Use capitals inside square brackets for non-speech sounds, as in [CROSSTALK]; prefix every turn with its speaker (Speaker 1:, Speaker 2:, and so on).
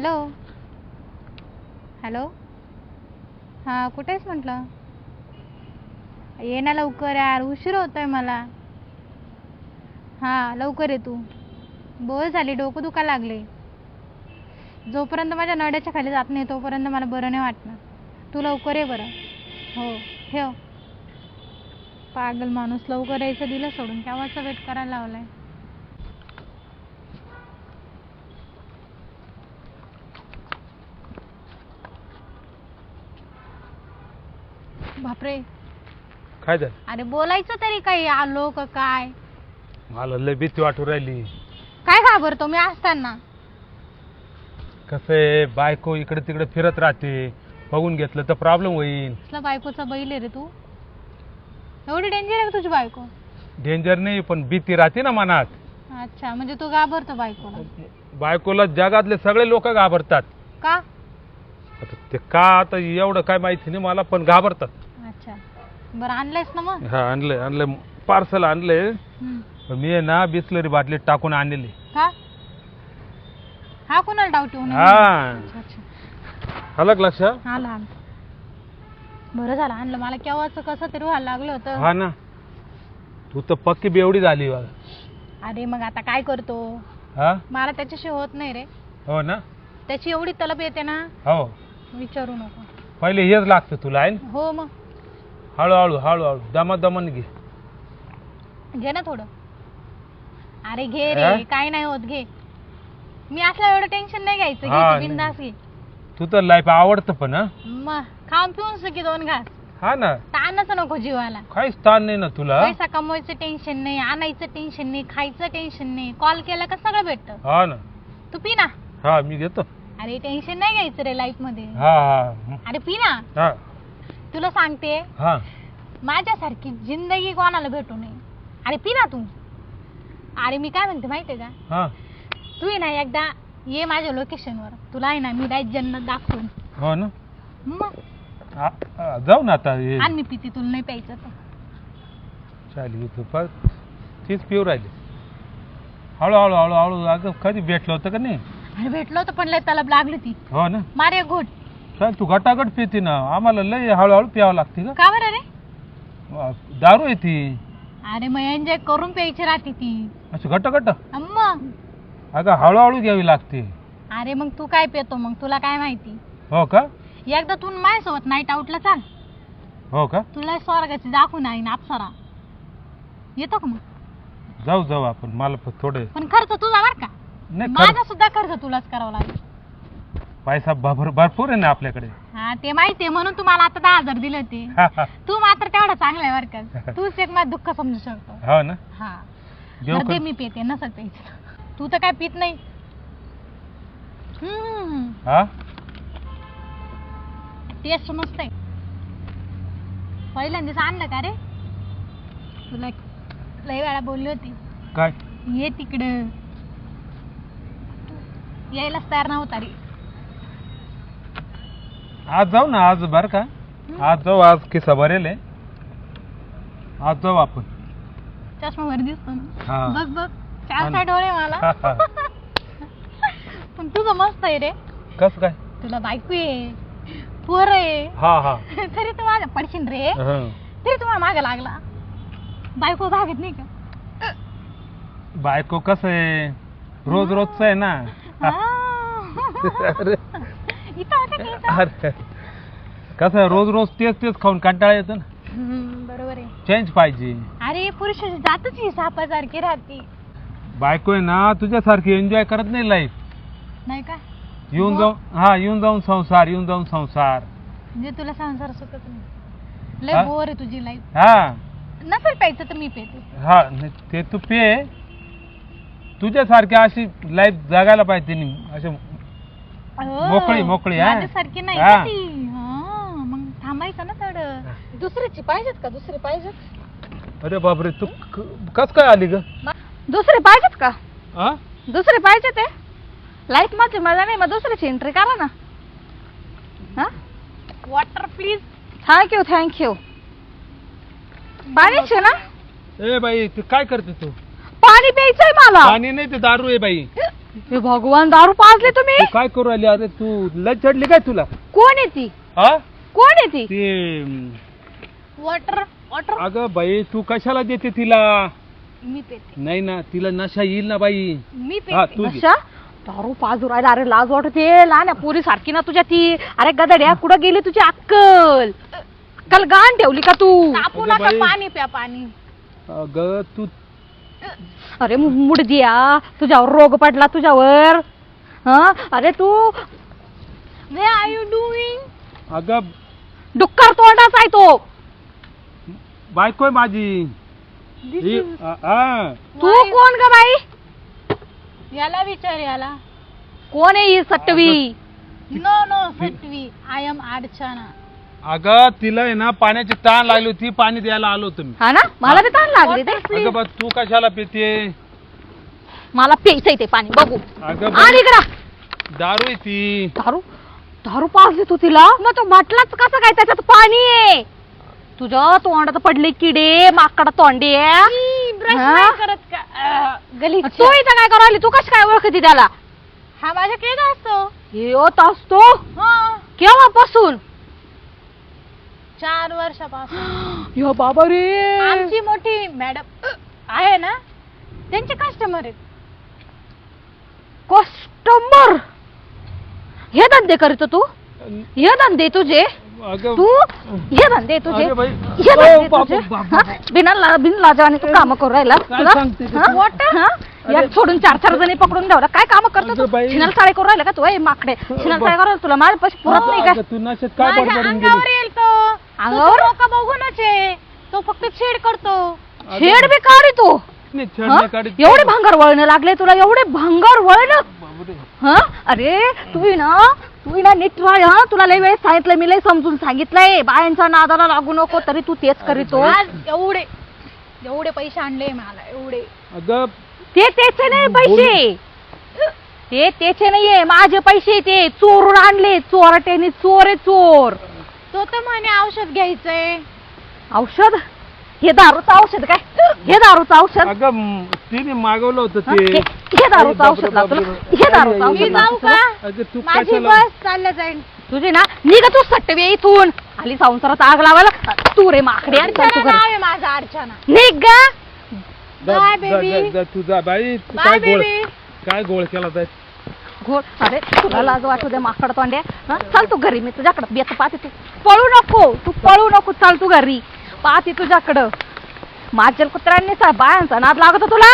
Speaker 1: Hello. Hello. हां कुठे आहेस म्हटलं? ये ना लवकर यार उशीर होतोय मला. हां लवकर ये तू. बोर झाली डोकं दुखा लागले. जोपर्यंत माझ्या नड्याच्या खाली जात नाही तोपर्यंत मला बरं नाही वाटणार. तू लवकर ये बरं. हो ठेव. पागल माणूस लवकर यायचं दिलं सोडून. केव्हाचा वेट करायला लावलाय? बापरे.
Speaker 2: काय झालं?
Speaker 1: अरे बोलायचं तरी काही आलो का काय?
Speaker 2: मला लय भीती वाटू राहिली.
Speaker 1: काय घाबरतो मी असताना?
Speaker 2: कसं आहे बायको इकडे तिकडे फिरत राहते. बघून घेतलं तर प्रॉब्लेम होईल.
Speaker 1: कसला बायकोचा बैल आहे रे तू? एवढी डेंजर आहे का तुझी बायको?
Speaker 2: डेंजर नाही पण भीती राहते ना मनात.
Speaker 1: अच्छा म्हणजे तू घाबरतो बायकोला.
Speaker 2: बायकोला जगातले सगळे लोक घाबरतात.
Speaker 1: का?
Speaker 2: आता ते का आता एवढं काय माहिती नाही मला पण घाबरतात.
Speaker 1: अच्छा. बरं आणलंयस ना मग?
Speaker 2: हा आणलंय आणलंय. पार्सल आणलंय.
Speaker 1: हम्म.
Speaker 2: पण मी आहे ना बिस्लरी बाटलीत टाकून आणलेली.
Speaker 1: का? हा कोणाला डाऊट ठेवून
Speaker 2: हा.
Speaker 1: अच्छा अच्छा.
Speaker 2: आलं का लक्षात?
Speaker 1: आला आला. बरं झालं आणलं. मला केव्हाच कसं तरी व्हायला लागलं होतं.
Speaker 2: हा ना. तू तर पक्की बेवडी झाली बघ.
Speaker 1: अरे मग आता काय करतो?
Speaker 2: हा?
Speaker 1: मला त्याच्याशी होत नाही रे.
Speaker 2: हो ना?
Speaker 1: त्याची एवढी तलब येते ना?
Speaker 2: हो.
Speaker 1: विचारू नको.
Speaker 2: पहिले हेच लागतं तुला आहे ना?
Speaker 1: हो मग.
Speaker 2: हळूहळू हळूहळू. दमा दमन घे.
Speaker 1: घे ना थोडं. अरे घे? रे काय नाही होत घे. मी असलं एवढं टेन्शन नाही घ्यायचं.
Speaker 2: हा,
Speaker 1: घे
Speaker 2: नाही.
Speaker 1: बिंदास घे.
Speaker 2: तू तर लाईफ आवडतं पण हा?
Speaker 1: मग खाऊन पिऊन सकी दोन घास.
Speaker 2: हा ना.
Speaker 1: ताणच नको जीवाला.
Speaker 2: काहीच ताण नाही ना तुला?
Speaker 1: पैसा कमवायचं टेन्शन नाही आणायचं टेन्शन नाही खायचं टेन्शन नाही. कॉल केला का सगळं भेटतं.
Speaker 2: हा ना.
Speaker 1: तू पी ना.
Speaker 2: हा मी घेतो.
Speaker 1: अरे टेन्शन नाही घ्यायचं रे लाईफमध्ये.
Speaker 2: हा हा.
Speaker 1: अरे पी ना.
Speaker 2: हा.
Speaker 1: तुला सांगते.
Speaker 2: हा.
Speaker 1: माझ्यासारखी जिंदगी कोणाला भेटू नये. अरे पी ना तू. अरे मी काय म्हणते माहितीये का?
Speaker 2: हा.
Speaker 1: तू ना एकदा ये माझ्या लोकेशनवर तुला आहे ना मी राईट जन्नत दाखवून.
Speaker 2: हो ना.
Speaker 1: मग
Speaker 2: आ- आ, जाऊ ना आता हे
Speaker 1: आणि मी पिते तुला नाही प्यायचं तर.
Speaker 2: चालेल तू पण तीच पिऊ राहिली. हळूहळू हळूहळू अगं कधी भेटलं होतं का नाही?
Speaker 1: अरे भेटलो होतं पण लय तलब लागली ती.
Speaker 2: हो ना.
Speaker 1: मार घोट.
Speaker 2: चल तू गटागट पिते ना. आम्हाला लय हळूहळू प्यावं लागते का?
Speaker 1: का बरं रे?
Speaker 2: दारू आहे ती.
Speaker 1: अरे मग एन्जॉय करून प्यायची राहते ती.
Speaker 2: अशी गटगट
Speaker 1: अम्मा.
Speaker 2: अगं हळूहळू घ्यावी लागते.
Speaker 1: अरे मग तू काय पितो मग? तुला काय माहिती?
Speaker 2: हो का?
Speaker 1: एकदा तू माझ्यासोबत नाईट आउटला चाल.
Speaker 2: हो का?
Speaker 1: तुला स्वर्गाची दाखवून आहे ना अप्सरा. येतो का मग?
Speaker 2: जाऊ जाऊ आपण. मला पण थोडे
Speaker 1: पण खर्च तुझा बर का?
Speaker 2: नाही
Speaker 1: माझा सुद्धा खर्च तुलाच करावा लागेल.
Speaker 2: पैसा भरपूर भरपूर आहे ना आपल्याकडे.
Speaker 1: हा ते माहितीये म्हणून तुम्हाला आता दहा हजार दिले ते
Speaker 2: हा, हा.
Speaker 1: तू मात्र तेवढा चांगला आहे बरं का. [LAUGHS] तूच एक माझं दुःख समजू शकतो.
Speaker 2: हो ना?
Speaker 1: हा. बरं? ते मी पिते नसत प्यायचं. तू तर काय पित नाही. हम्म.
Speaker 2: हा?
Speaker 1: टेस्ट मस्त आहे. पहिल्यांदाच आणलं का रे? तुला एक लय वेळा बोलली होती.
Speaker 2: काय?
Speaker 1: ये तिकडं. यायलाच तयार नव्हता रे.
Speaker 2: आज जाऊ ना आज बर का? आज जाऊ आज किस्सा आहे आज जाऊ आपण.
Speaker 1: चष्मा भर दिसतो ना.
Speaker 2: हा.
Speaker 1: बघ बघ. चार
Speaker 2: ना.
Speaker 1: साठ डोळे मला. पण तुझं मस्त आहे रे.
Speaker 2: कस काय?
Speaker 1: तुला बायको आहे. पोर आहे.
Speaker 2: हा हा. [LAUGHS]
Speaker 1: तरी तू माझ्या पडशील रे.
Speaker 2: हं.
Speaker 1: तरी तुम्हाला मागे लागला. बायको भागत नाही का?
Speaker 2: बायको कसं आहे? रोज रोजच आहे ना.
Speaker 1: हा. [LAUGHS]
Speaker 2: अरे? अरे [LAUGHS] कसं रोज रोज तेच तेच खाऊन कंटाळा येतो ना.
Speaker 1: हम्म, बरोबर आहे.
Speaker 2: चेंज पाहिजे.
Speaker 1: अरे पुरुषाची जातच ही सापासारखी राहते.
Speaker 2: बायको आहे ना तुझ्यासारखी एन्जॉय करत नाही लाईफ
Speaker 1: नाही का?
Speaker 2: येऊन
Speaker 1: मग?
Speaker 2: जाऊन हा येऊन जाऊन संसार येऊन जाऊन संसार.
Speaker 1: म्हणजे तुला संसार सुखच नाही.
Speaker 2: हा?
Speaker 1: लय बोर आहे तुझी लाईफ
Speaker 2: हा.
Speaker 1: नसेल प्यायचं तर मी पेते.
Speaker 2: हा नाही, ते तू पे. तुझ्यासारखी अशी लाईफ जगायला पाहिजे तिने असे मोकळी, मोकळी, हा?
Speaker 1: माझ्यासारखी नाही
Speaker 2: हा.
Speaker 1: का ती? हा, मग थांबायचं ना थोडं. दुसरीची पाहिजेत का? दुसरी पाहिजेत?
Speaker 2: अरे बापरे तू क- कस काय आली ग?
Speaker 1: दुसरी पाहिजेत का?
Speaker 2: हा?
Speaker 1: दुसरी पाहिजे ते? लाईफमध्ये मजा नाही मग दुसरीची एंट्री करा ना. हा? Water please thank you thank you पाणीचे ना?
Speaker 2: ए बाई तू काय करते तू?
Speaker 1: पाणी प्यायचंय मला.
Speaker 2: पाणी नाही ते दारू आहे बाई.
Speaker 3: हे भगवान दारू पाजले तुम्ही?
Speaker 2: तू काय करू राहिली? अरे तू लय चढली काय तुला?
Speaker 3: कोण आहे ती?
Speaker 2: हा?
Speaker 3: कोण आहे ती?
Speaker 1: Water water?
Speaker 2: अगं बाई तू कशाला देते तिला?
Speaker 1: मी पेते.
Speaker 2: नाही ना तिला नशा येईल ना बाई.
Speaker 1: मी
Speaker 2: हा
Speaker 1: पेते.
Speaker 2: तू घे.
Speaker 3: अशा दारू पाजू राहिला. अरे लाज वाटते. लहान आहे पोरी सारखी ना तुझ्या ती. अरे गदड्या कुठं गेली तुझी अक्कल? काल गाण ठेवली का तू?
Speaker 1: तापू
Speaker 2: अगं
Speaker 1: नका
Speaker 2: बाई.
Speaker 1: पाणी प्या पाणी.
Speaker 2: अगं तू
Speaker 3: अरे मुडदिया तुझ्यावर रोग पडला तुझ्यावर. हा? अरे तू
Speaker 1: वे आर यू डुईंग
Speaker 2: अगं
Speaker 3: डुक्कर तोंडाचा आहे तो.
Speaker 2: बायको आहे माझी. ही, आ- हा.
Speaker 3: तू कोण ग बाई?
Speaker 1: याला विचार याला.
Speaker 3: कोण आहे ही सटवी?
Speaker 1: No no सटवी. I am Archana.
Speaker 2: अगं तिला आहे ना पाण्याची ताण लागली होती पाणी द्यायला आलो होतो मी.
Speaker 3: हा ना? मला ते ताण लागले ते.
Speaker 2: अगं बा तू कशाला पिते?
Speaker 3: मला प्यायचंय ते पाणी बघू.
Speaker 2: अगं
Speaker 3: आणि इकडं.
Speaker 2: दारू आहे ती.
Speaker 3: दारू? दारू पाजली तू तिला. मग तो म्हटलाच कसं काय त्याच्यात पाणी आहे? तुझ्या तोंडात पडले किडे माकड तोंडे
Speaker 1: ब्रश
Speaker 3: हा?
Speaker 1: नाही करत का? गलीच
Speaker 3: तू इथं काय करायली? तू कशी काय ओळखती त्याला?
Speaker 1: हा माझ्या केला असतो.
Speaker 3: हे होत असतो?
Speaker 1: हा.
Speaker 3: केव्हापासून?
Speaker 1: चार वर्षापासून. [GASPS]
Speaker 3: यो बाबा रे
Speaker 1: आमची मोठी मॅडम आहे ना? त्यांचे कस्टमर आहेत.
Speaker 3: कस्टमर हे धंदे करीत तू हे धंदे तुझे?
Speaker 2: अगं
Speaker 3: तू? हे धंदे तुझे?
Speaker 2: अरे बाई.
Speaker 3: हे
Speaker 2: ओ,
Speaker 3: धंदे
Speaker 2: बापू,
Speaker 3: तुझे?
Speaker 2: बापू,
Speaker 3: हा? बिना ला बिन लाजवाने तू काम करू राहिला.
Speaker 2: काय
Speaker 3: तुला?
Speaker 2: सांगते ते
Speaker 3: हा? हा? सोडून चार चार जणी पकडून ठेवला काय काम करतो
Speaker 2: अगं
Speaker 3: तू
Speaker 2: बाई.
Speaker 3: शिनाल साडे करू राहिला का तू? ए माकडे. शिनाल साडे करू राहिला तुला? माझ्या पैसे पुरत नाही
Speaker 2: अगं,
Speaker 3: का?
Speaker 2: तू नशेत काय
Speaker 1: माझ्या
Speaker 2: बडबडून
Speaker 1: अंगावर
Speaker 2: गेली?
Speaker 1: येईल तो
Speaker 3: अंगावर?
Speaker 1: लोक बघूनच आहे. तो फक्त छेड करतो.
Speaker 3: छेड बी का रे तू.
Speaker 2: नाही, छेड
Speaker 3: हा?
Speaker 2: नाही काढत.
Speaker 3: एवढे भांगर वळण लागले तुला एवढे भांगर वळण.
Speaker 2: बापरे.
Speaker 3: हा? अरे तू ही ना तू ही ना नीट राह हा? तुला लय वेळेस सांगितलं मी लय समजून सांगितलंय. बायांच्या नादाला लागू नको तरी तू तेच करीतो
Speaker 1: आज एवढे एवढे पैसे आणले मला एवढे.
Speaker 2: अगं.
Speaker 3: ते त्याचे नाही पैसे. ते त्याचे नाहीये माझे पैसे ते चोरून आणले. चोरट्याने चोर आहे चोर.
Speaker 1: तो तर म्हणे औषध घ्यायचंय
Speaker 3: औषध हे दारूचं औषध काय हे दारूचं औषध
Speaker 2: अगं म, तिने मागवलं होतं
Speaker 3: हा?
Speaker 2: ते
Speaker 3: हे हे दारूचं औषध लागतं. हे दारूचं
Speaker 1: मी
Speaker 3: औषध
Speaker 1: जाऊ
Speaker 3: लागतं
Speaker 1: का
Speaker 2: अगं तू
Speaker 1: माझी
Speaker 2: कशाला
Speaker 1: बस चालल्या जाईल
Speaker 3: तुझे ना निघ तू सट्टवे इथून आली संसारात आग लावायला तू रे माकडे आणि चल तू
Speaker 1: अर्चना
Speaker 3: घरी.
Speaker 1: नाव आहे माझं अर्चना
Speaker 3: निघ गा
Speaker 2: जा-
Speaker 1: Bye,
Speaker 2: जा-
Speaker 1: baby.
Speaker 2: जा- जा, तू जा बाई तू काय गोळ काय गोळ केला जाय
Speaker 3: घोड अरे तुला लाज वाटू दे माकड तोंड्या चल तू घरी मी तुझ्याकडे बेत पाहते. तू पळू नको तू पळू नको चल तू घरी. पाहते तुझ्याकडं. माझ्या कुत्र्यांनी बायांचा नाद लागत तुला?